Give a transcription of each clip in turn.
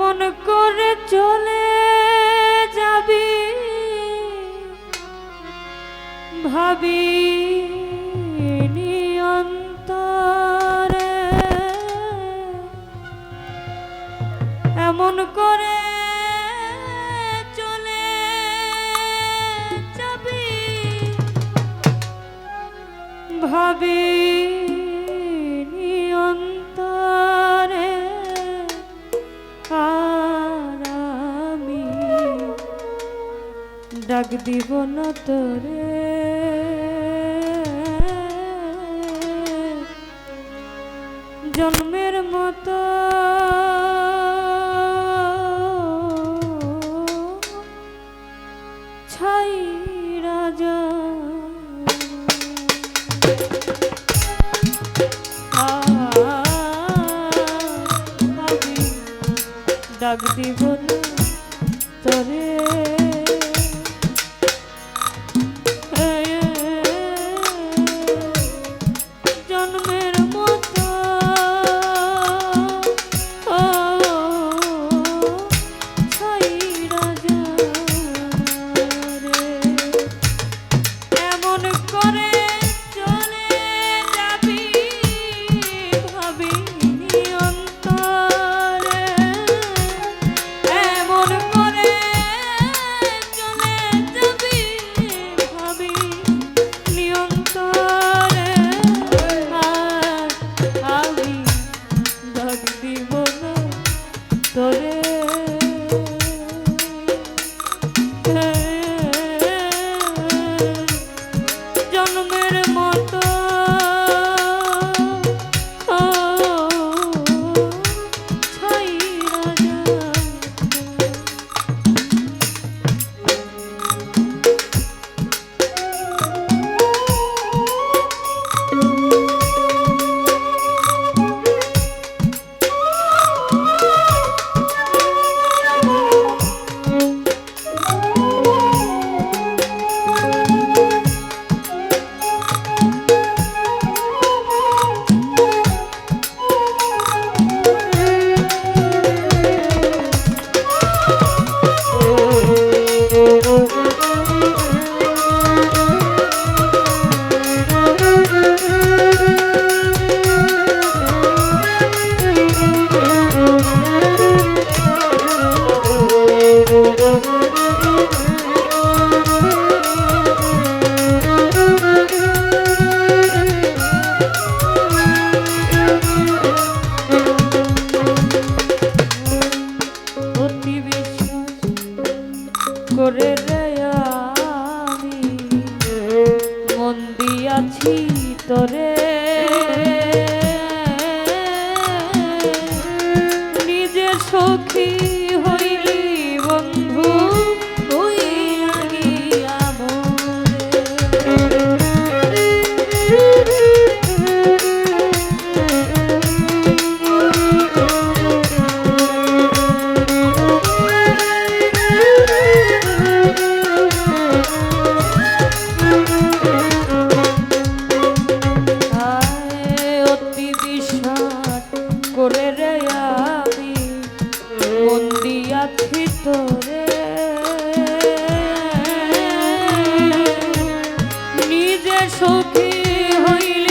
মন করে চলে যাবি। ভাবি নিয়ন্তরে এমন করে চলে যাবি। ভাবি দিব না তোরে জন্মের মতো ছাই রাজা ডাক দিব তোরে সখী হইলে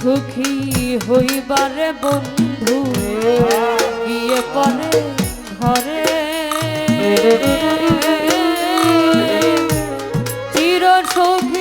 সুখী হইবারে বন্ধু গিয়ে পরে ঘরে। চির সুখী